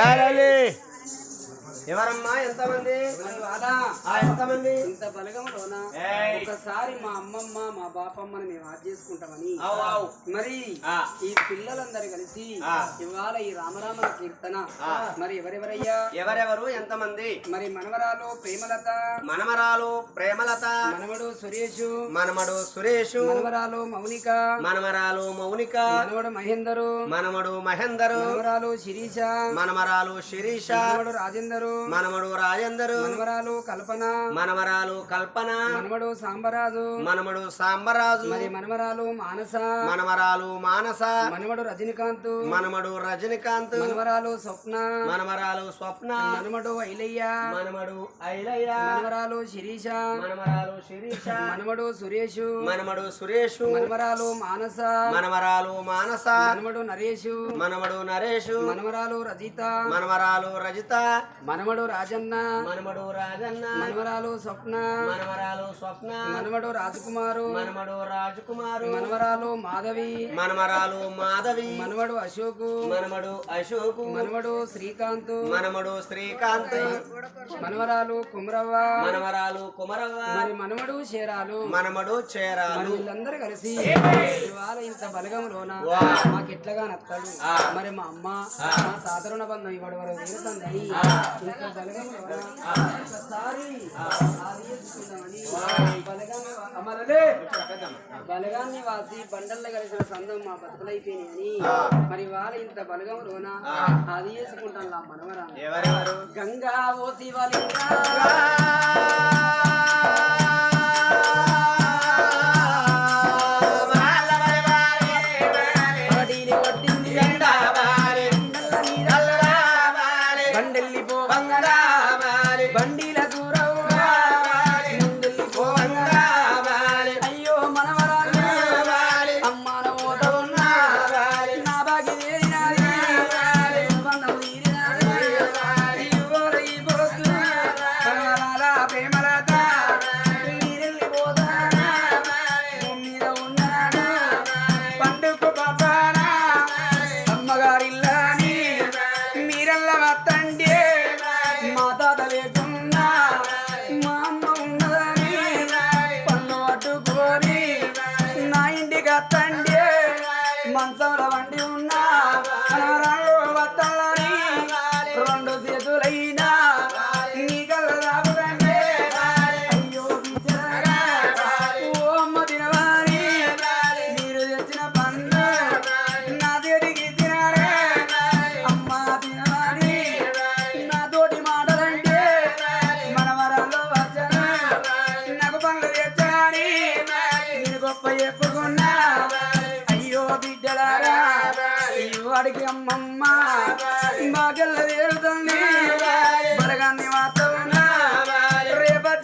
ఏరాలి ఎవరమ్మా? ఎంతమంది? ఎంతమంది? ఇంత బలగంలోన. ఒకసారి మా అమ్మమ్మ మా బాపమ్మని మేము ఆజ్ చేసుకుంటామని. మరి. ఈ పిల్లలందరూ కలిసి. ఇవాళ ఈ రామరామ కీర్తన. మరి ఎవరెవరయ్యా? ఎవరెవరు? ఎంతమంది? మరి మనవరాలు ప్రేమలత. మనమరాలు ప్రేమలత. మనవడు సురేషు. మనమడు సురేషు. మనవరాలు మౌనిక. మనమరాలు మౌనిక. మనవడు మహేందరు. మనమడు మహేందరు. మనవరాలు శిరీష. మనమరాలు శిరీష. రాజేందరు. మనమడు రాజేందరు మనవరాలు కల్పన మనమరాలు కల్పన మనవడు సాంబరాజు మనమడు సాంబరాజు మరి మనవరాలు మానస మనమరాలు మానస మనవడు రజనీకాంత్ మనమడు రజనీకాంత్ మనవరాలు స్వప్న మనమరాలు స్వప్న మనవడు ఐలయ్య మనమడు ఐలయ్య మనవరాలు శిరీష మనమరాలు శిరీష మనవడు సురేషు మనమడు సురేషు మనవరాలు మానస మనమరాలు మానస మనవడు నరేషు మనమడు నరేషు మనవరాలు రజిత మనమరాలు రజిత మనవడు రాజన్న మనమడు రాజన్న మనవరాలు స్వప్న మనమరాలు స్వప్న మనవడు రాజకుమారు మనమడు రాజకుమారు మనవరాలు మాధవి మనమరాలు మాధవి మనవడు అశోకు మనమడు అశోకు మనవడు శ్రీకాంత్ మనమడు శ్రీకాంత్ మనవరాలు కుమరవ్వ మనమరాలు కుమరవ్వ మరి మనవడు చేరాలు మనమడు చేరాలు. వీళ్ళందరూ కలిసి ఇవాళ ఇంత బలగంలోన వా. మాకు ఎట్లాగా నత్తాడు. మరి మా అమ్మ మా తాతరుణ బంధం ఇవాడు వరకు తీరుతుందని బలగాన్ని వాసి బండల్లో కలిసిన సందం మా బతుకులైపోయినాయని మరి వాళ్ళ ఇంత బలగం రోన అది వేసుకుంటాం మనవరా గంగా ఓ శివలింగా.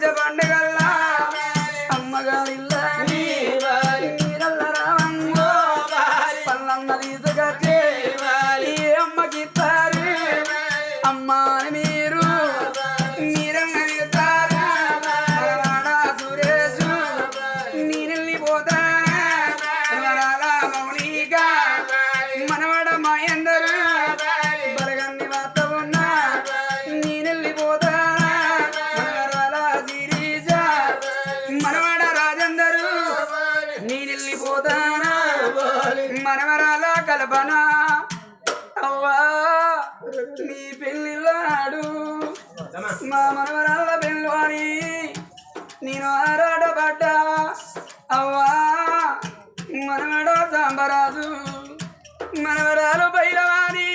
రేపచ్చ బనా అవ్వా నీ పెళ్ళిళ్ళాడు మా మనవరాల పెళ్ళు అని నేను ఆరాటపడ్డా అవ్వా మనవడ సాంబరాజు మనవరాలు పైరవాణి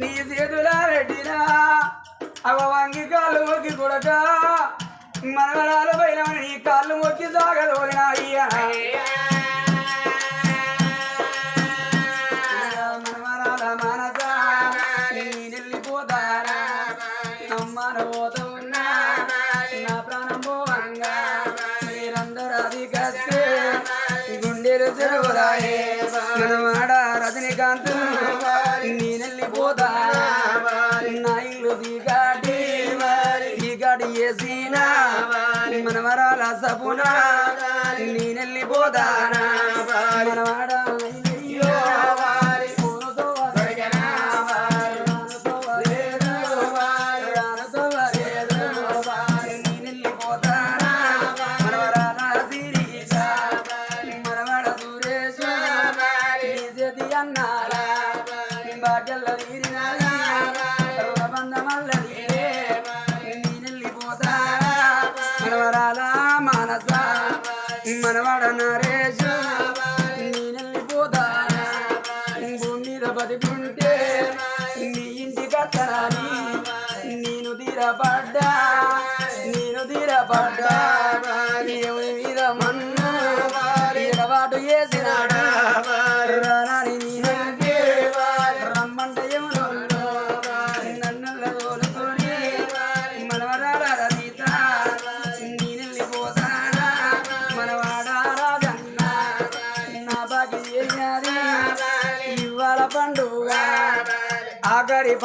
నీ చేతుల పెట్టినా అవ వంగి కాళ్ళు మొక్కి కొడక. మనవరాలు బైరవాణి నీ కాళ్ళు మొక్కి సాగదోలినా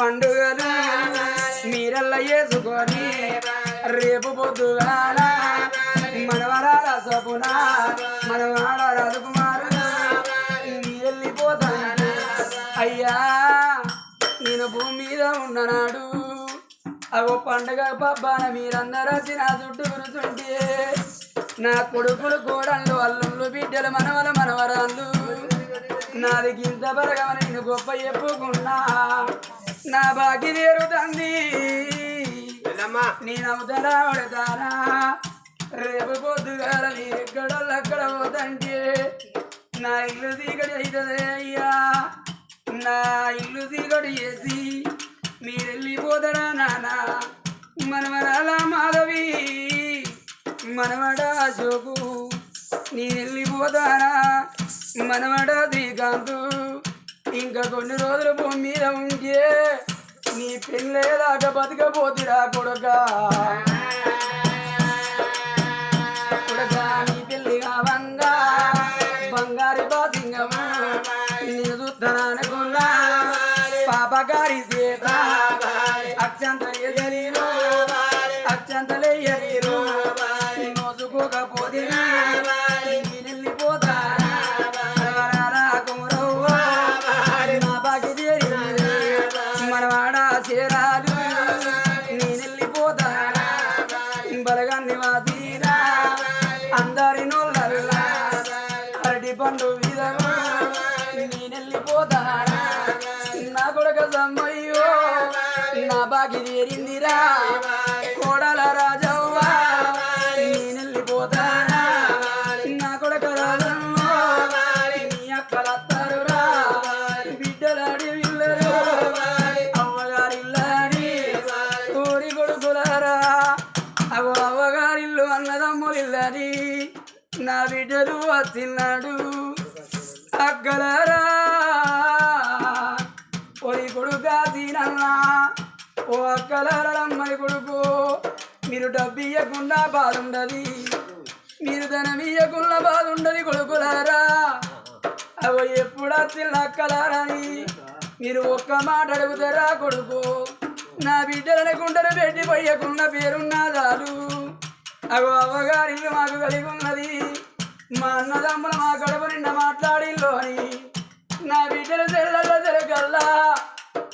ఆఖరి మీరల్ల వేసుకొని రేపు పొద్దుగాల మనవరాల సపున మనవాడ రజకుమారు వెళ్ళిపోతాను. అయ్యా నేను భూమి మీద ఉన్ననాడు. అవో పండుగ పబ్బాన మీరందరూ వచ్చి నా చుట్టూ గురుతుంటే నా కొడుకులు కోడళ్ళు అల్లుళ్ళు బిడ్డలు మనవల మనవరాళ్ళు. నాది గింత బరగమని నేను గొప్ప చెప్పుకున్నా. నా బాకి తీరుతుంది. నేను పడతానా రేపు పొద్దుగాల ఎక్కడోళ్ళు అక్కడ పోతంటే నా ఇల్లు చీకటి అవుతుంది అయ్యా. నా ఇల్లు చీకటి చేసి మీరు వెళ్ళిపోతాడా నాన్న మనవరాల మాధవి మనవడ అశోకు నేను వెళ్ళిపోతానా మనవడ శ్రీకాంతు. ఇంకా కొన్ని రోజులు భూమి మీద ఉంటే నీ పెళ్ళేదాకా బతకపోతురా కొడుకా. కొడుకా నీ పెళ్ళి కావంగా. బంగారి పండు విధము? నేనెళ్ళిపోతానా నా కొడక సమ్మయ్యో నా బాకి చేరిందిరా కోడల రాజవ్వ నేనెళ్ళిపోతానా నా కొడక రాజమ్మ నీ అక్కలత్తారురా? బిడ్డలాడి విల్లరు అమ్మగారిల్లాడి కోడి కొడుకులారా? అగో అవ్వగారిల్లు అన్నదమ్ములిల్లని నా బిడ్డలు వచ్చిన్నాడు అక్కలరా ఒరి కొడుకా తినన్నా. ఓ అక్కలరా రమ్మని కొడుకు. మీరు డబ్బు ఇయ్యకుండా బాధుండది. మీరు ధనం ఇవ్వకుండా బాధుండది కొడుకులారా. అవో ఎప్పుడా అక్కలారని మీరు ఒక్క మాట అడుగుతారా కొడుకు? నా బిడ్డలని కుండలు పెట్టి పోయకున్న పేరున్నదాలు అగో అవ్వగారి మాకు కలిగి ఉన్నది. మా అన్నదమ్ములు మా గడప నిండా మాట్లాడిల్లు అని. నా బిడ్డలు తెల్లల్లో తెలగల్లా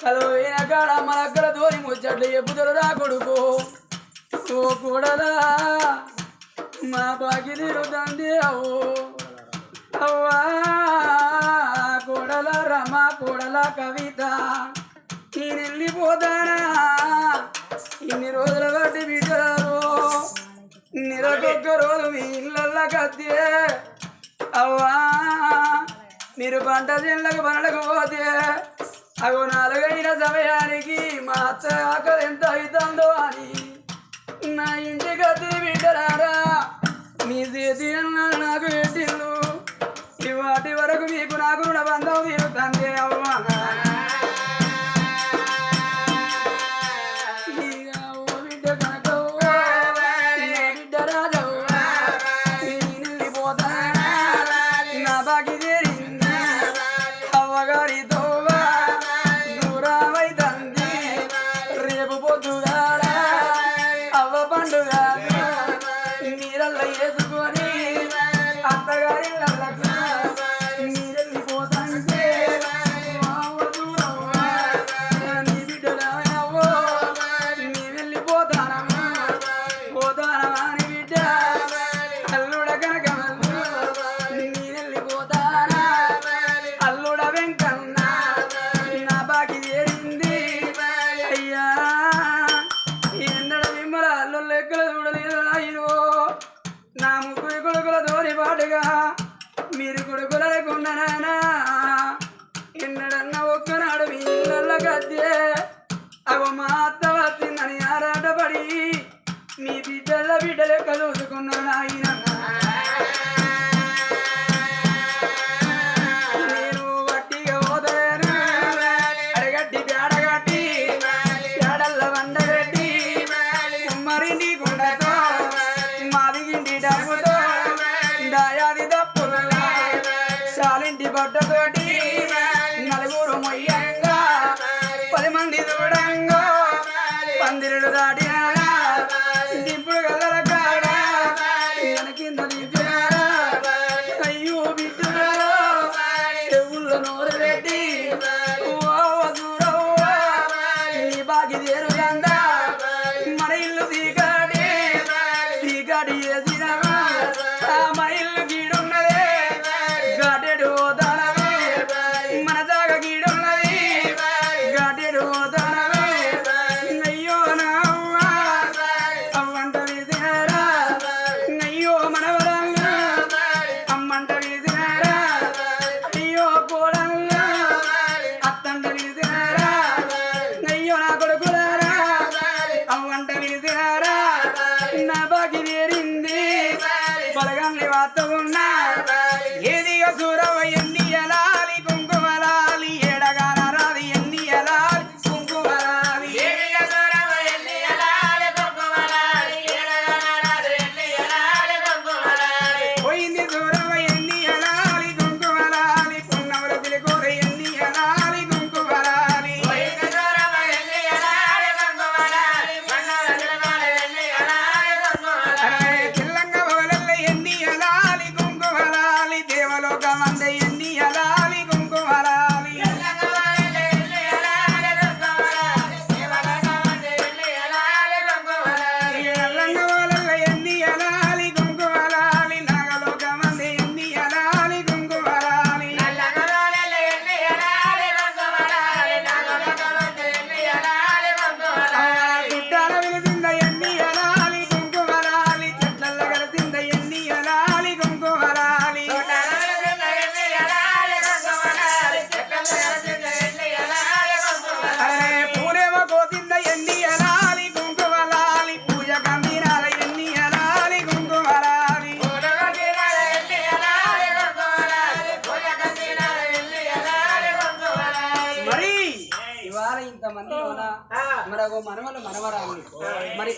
కలవైన కాడ మన అక్కడ దోని ముచ్చట్లు ఎప్పుదరు రా కొడుకు. ఓ కూడదా మా బాకి తీరుతుంది అవో అవ్వా కూడల రమ కూడల కవిత. నేను వెళ్ళిపోతానా ఇన్ని రోజుల బట్టి బిడ్డ నిరకొక్క రోజు మీ ఇళ్ళల్లో కత్తే అవ్వా మీరు పంట చేనులకు పనులకు పోతే అగో నాలుగైన సమయానికి మా అత్త ఆకలి ఎంత అవుతుందో అని. నా ఇంటికి అతి బిడ్డరారా మీ చేతి అన్నారు నాకు పెట్టిల్లు. ఇవాటి వరకు మీకు నాకు రుణ రుణబంధం తీరుతుంది అవ్వా. ఇక ఓ బిడ్డ కనుక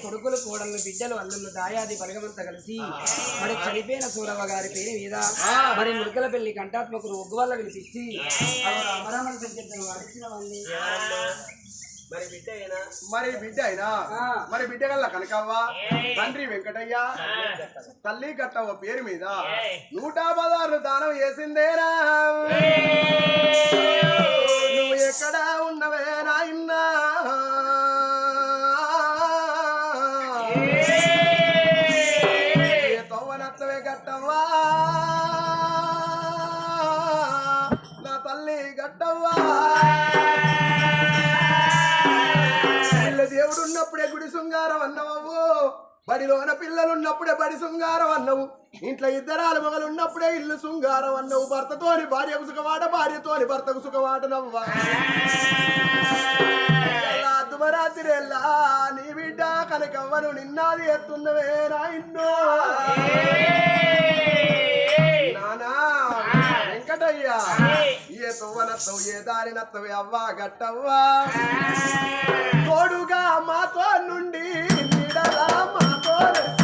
కొడుకులు కోడళ్ళు బిడ్డలు అల్లుళ్ళు దాయాది బలగమంతా కలిసి మరి చనిపోయిన సూరవ్వ గారి పేరు మీద మరి మురుకల పెళ్ళి కంఠాత్మకులు ఒగ్గు వల్ల వినిపించి అమరామణ సంకీర్తన వాడించిన వాళ్ళని మరి బిడ్డ అయినా? మరి బిడ్డ అయినా? ఆ. మరి బిడ్డ గల్ల కనకవ్వ? తండ్రి వెంకటయ్య? తల్లి కట్టవ్వ పేరు మీద నూట పదార్లు దానం చేసిందేనా నువ్వు ఎక్కడ ఉన్నవే నాయన్నా తవ్వనత్తవే గట్టవ్వా నా తల్లి గట్టవ్వా పిల్ల దేవుడు ఉన్నప్పుడే గుడి శృంగారం అన్నవు బడిలోన పిల్లలు ఉన్నప్పుడే బడి శృంగారం అన్నవు. ఇంట్లో ఇద్దరాలు మొగలు ఉన్నప్పుడే ఇల్లు శృంగారం అన్నవు. భర్తతోని భార్యకు సుఖవాట భార్యతోని భర్తకు సుఖవాట నవ్వా. అద్దుమరాత్రి ఎల్లా నీ బిడ్డ కనకవ్వను నిన్నాది ఎత్తున్నవే నాయన్నో వెంకటయ్య. ఏ తవ్వనత్తవు ఏ దారినత్తవి అవ్వా గట్టవ్వా. తోడుగా మాతో నుండి మాతో